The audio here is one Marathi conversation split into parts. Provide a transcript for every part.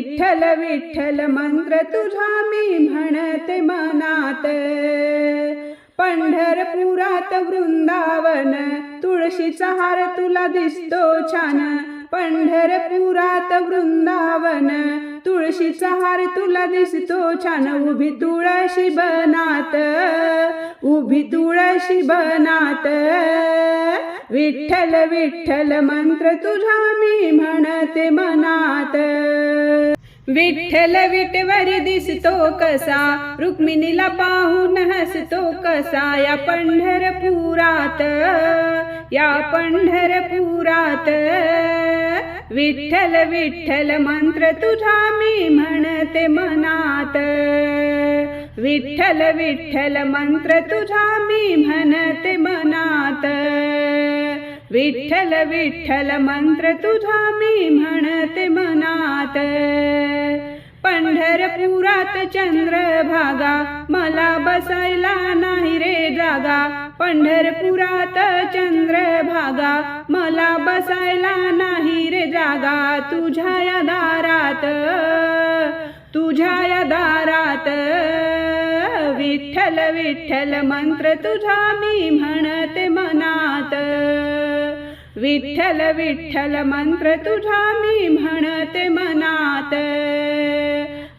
विठ्ठल विठ्ठल मंत्र तुझा मी म्हणते मनात. पंढरपुरात वृंदावन तुळशीचा हार तुला दिसतो छान. पंढरपुरात वृंदावन तुळशीचा हार तुला दिसतो छान. उभी तुळशी बनात उभी तुळशी बनात. विठ्ठल विठ्ठल मंत्र तुझा मी म्हणते मनात. विठ्ठल विटवर दिसतो कसा रुक्मिणीला पाहून हसतो कसा या पंढरपुरात या पंढरपुरात. विठ्ठल विठ्ठल मंत्र तुझा मी म्हणते मनात. विठ्ठल विठ्ठल मंत्र तुझा मी म्हणते मनात. विठ्ठल विठ्ठल मंत्र तुझा मी म्हणते मनात. पंढरपुरात चंद्रभागा मला बसायला नाही रे जागा. पंढरपुरात चंद्रभागा मला बसायला नाही रे जागा. तुझ्या या दारात तुझ्या या दारात. विठ्ठल विठ्ठल मंत्र तुझा मी म्हणते मनात. विठ्ठल विठ्ठल मंत्र तुझा मी म्हणते मनात.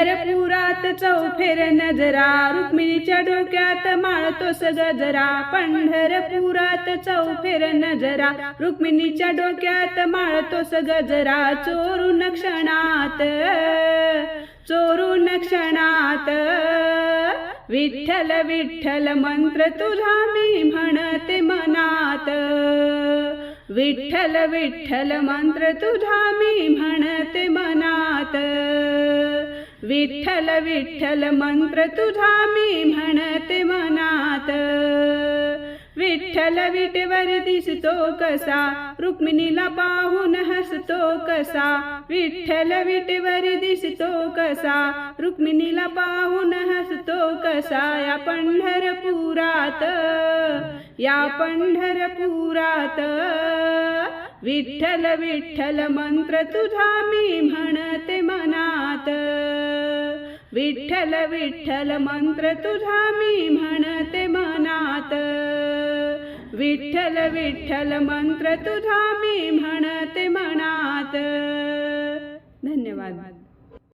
पंढरपुरात चौफेर नजरा रुक्मिणीच्या डोक्यात माळतोस गजरा पंढरपुरात चौफेर नजरा रुक्मिणीच्या डोक्यात माळतोस गजरा चोरून क्षणात चोरून क्षणात विठ्ठल विठ्ठल मंत्र तुझा मी म्हणते मनात. विठ्ठल विठ्ठल मंत्र तुझा मी म्हणते मनात. विठ्ठल विठ्ठल मंत्र तुझा मी म्हणते मनात. विठ्ठल विटेवर दिसतो कसा? रुक्मिणीला पाहून हसतो कसा? विठ्ठल विटेवर दिसतो कसा? रुक्मिणीला पाहून हसतो कसा? या पंढरपुरात या पंढरपुरात. विठ्ठल विठ्ठल मंत्र तुझा मी म्हणते मनात. विठ्ठल विठ्ठल मंत्र तुझा मी म्हणते मनात. विठ्ठल विठ्ठल मंत्र तुझा मी म्हणते मनात. धन्यवाद.